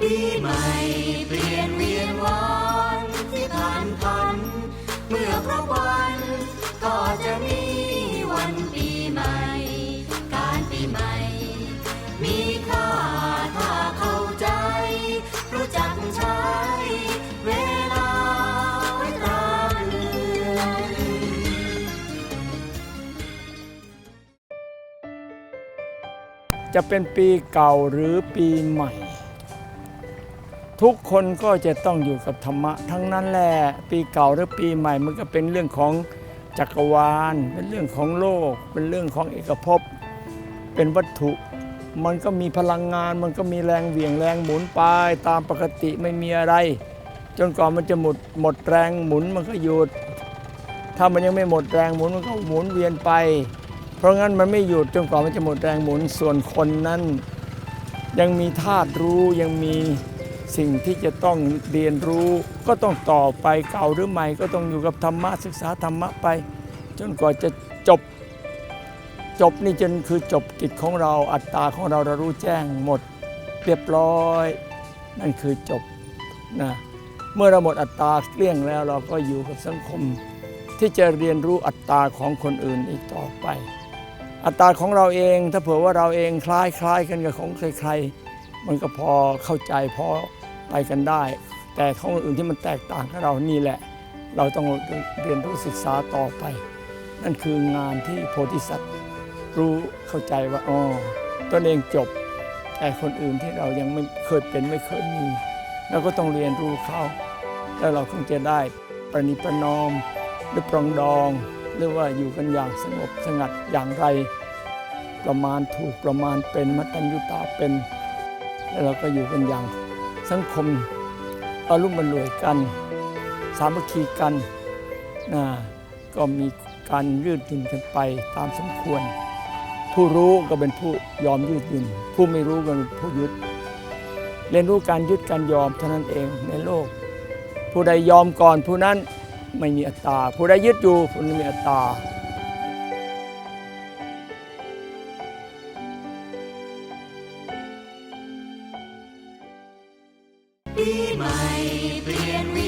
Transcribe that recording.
ปีใหม่เปลี่ยนเวียนวันที่ผ่านพัน เมื่อครบวันก็จะมีวันปีใหม่ การปีใหม่ มีค่าถ้าเข้าใจ รู้จักใช้เวลาไว้ตราเรือนจะเป็นปีเก่าหรือปีใหม่ ทุกคนก็จะต้องอยู่กับธรรมะ ทั้งนั้นแหละปีเก่าหรือปีใหม่มันก็เป็นเรื่องของจักรวาล เป็นเรื่องของโลก เป็นเรื่องของเอกภพ เป็นวัตถุ มันก็มีพลังงาน มันก็มีแรงเหวี่ยงแรงหมุนไปตามปกติไม่มีอะไร จนกว่ามันจะหมดหมดแรงหมุนมันก็หยุด ถ้ามันยังไม่หมดแรงหมุนมันก็หมุนเวียนไป เพราะงั้นมันไม่หยุดจนกว่ามันจะหมดแรงหมุนส่วนคนนั้น ยังมีธาตุรู้ยังมี สิ่งที่จะต้องเรียนรู้ก็ต้องต่อไปเก่าหรือใหม่ ก็ต้องอยู่กับธรรมะศึกษาธรรมะไป จนกว่าจะจบจบนี่จนคือจบกิจของเราอัตตาของเราเรารู้แจ้งหมดเรียบร้อย นั่นคือจบนะเมื่อเราหมดอัตตาเกลี้ยงแล้วเราก็อยู่กับสังคม ที่จะเรียนรู้อัตตาของคนอื่นอีกต่อไป อัตราของเราเอง ถ้าเผื่อว่าเราเองคล้ายคล้ายกันกับของใครๆมันก็พอเข้าใจพอ ไปกันได้ แต่ของคนอื่นที่มันแตกต่างกับเรานี่แหละ เราต้องเรียนรู้ศึกษาต่อไป นั่นคืองานที่โพธิสัตว์รู้เข้าใจว่าอ๋อตนเองจบ แต่คนอื่นที่เรายังไม่เคยเป็นไม่เคยมีเราก็ต้องเรียนรู้เขาแล้วเราคงจะได้ประนิประนอมหรือปรองดอง หรือว่าอยู่กันอย่างสงบสงัดอย่างไร ประมาณถูกประมาณเป็นมัตตัญญุตาเป็น แล้วเราก็อยู่กันอย่าง สังคมอารุ่มบรรรวยกัน สามัคคีกันนะก็มีการยืดหยุ่นกันไปตามสมควร ผู้รู้ก็เป็นผู้ยอมยืดหยุ่น ผู้ไม่รู้ก็เป็นผู้ยึด เรียนรู้การยึดการยอมเท่านั้นเองในโลก ผู้ใดยอมก่อนผู้นั้นไม่มีอัตตา ผู้ใดยึดอยู่ผู้นั้นมีอัตตา ปีใหม่เปลี่ยนเวี